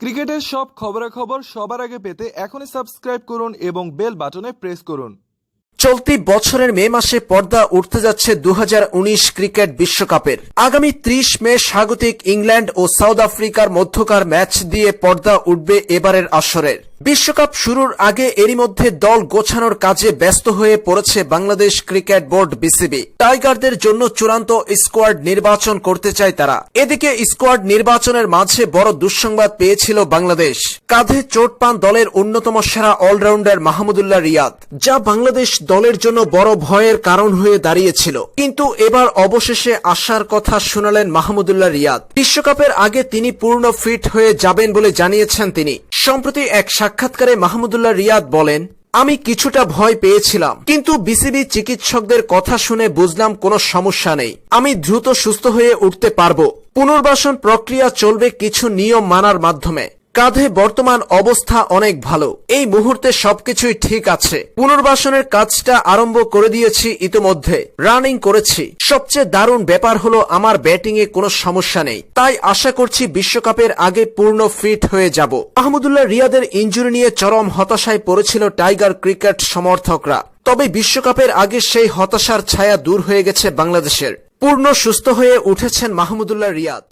ক্রিকেটের সব খবরাখবর সবার আগে পেতে এখনই সাবস্ক্রাইব করুন এবং বেল বাটনে প্রেস করুন। চলতি বছরের মে মাসে পর্দা উঠতে যাচ্ছে দু হাজার উনিশ ক্রিকেট বিশ্বকাপের। আগামী ত্রিশ মে স্বাগতিক ইংল্যান্ড ও সাউথ আফ্রিকার মধ্যকার ম্যাচ দিয়ে পর্দা উঠবে এবারের আসরের। বিশ্বকাপ শুরুর আগে এরই মধ্যে দল গোছানোর কাজে ব্যস্ত হয়ে পড়েছে বাংলাদেশ ক্রিকেট বোর্ড বিসিবি। টাইগারদের জন্য চূড়ান্ত স্কোয়াড নির্বাচন করতে চায় তারা। এদিকে স্কোয়াড নির্বাচনের মাঝে বড় দুঃসংবাদ পেয়েছিল বাংলাদেশ। কাঁধে চোট পান দলের অন্যতম সেরা অলরাউন্ডার মাহমুদুল্লাহ রিয়াদ, যা বাংলাদেশ দলের জন্য বড় ভয়ের কারণ হয়ে দাঁড়িয়েছিল। কিন্তু এবার অবশেষে আসার কথা শোনালেন মাহমুদুল্লাহ রিয়াদ। বিশ্বকাপের আগে তিনি পূর্ণ ফিট হয়ে যাবেন বলে জানিয়েছেন তিনি। সম্প্রতি এক সাক্ষাৎকারে মাহমুদুল্লাহ রিয়াদ বলেন, আমি কিছুটা ভয় পেয়েছিলাম, কিন্তু বিসিবি চিকিৎসকদের কথা শুনে বুঝলাম কোনো সমস্যা নেই। আমি দ্রুত সুস্থ হয়ে উঠতে পারব। পুনর্বাসন প্রক্রিয়া চলবে কিছু নিয়ম মানার মাধ্যমে। কাঁধে বর্তমান অবস্থা অনেক ভালো। এই মুহূর্তে সবকিছুই ঠিক আছে। পুনর্বাসনের কাজটা আরম্ভ করে দিয়েছি ইতোমধ্যে। রানিং করেছি। সবচেয়ে দারুণ ব্যাপার হলো আমার ব্যাটিং এ কোনো সমস্যা নেই। তাই আশা করছি বিশ্বকাপের আগে পূর্ণ ফিট হয়ে যাব। মাহমুদুল্লাহ রিয়াদের ইঞ্জুরি নিয়ে চরম হতাশায় পড়েছিল টাইগার ক্রিকেট সমর্থকরা। তবে বিশ্বকাপের আগে সেই হতাশার ছায়া দূর হয়ে গেছে বাংলাদেশের। পূর্ণ সুস্থ হয়ে উঠেছেন মাহমুদুল্লাহ রিয়াদ।